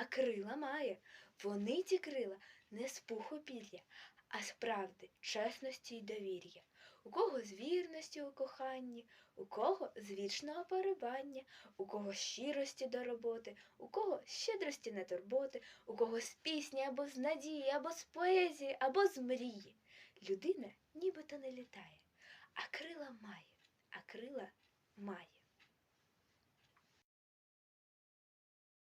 а крила має. Вони ті крила не з пуху пір'я, а з правди, чесності й довір'я. У кого з вірності у коханні, у кого з вічного порибання, у кого щирості до роботи, у кого щедрості на турботи, у кого з пісні або з надії, або з поезії, або з мрії. Людина нібито не літає, а крила має, а крила має.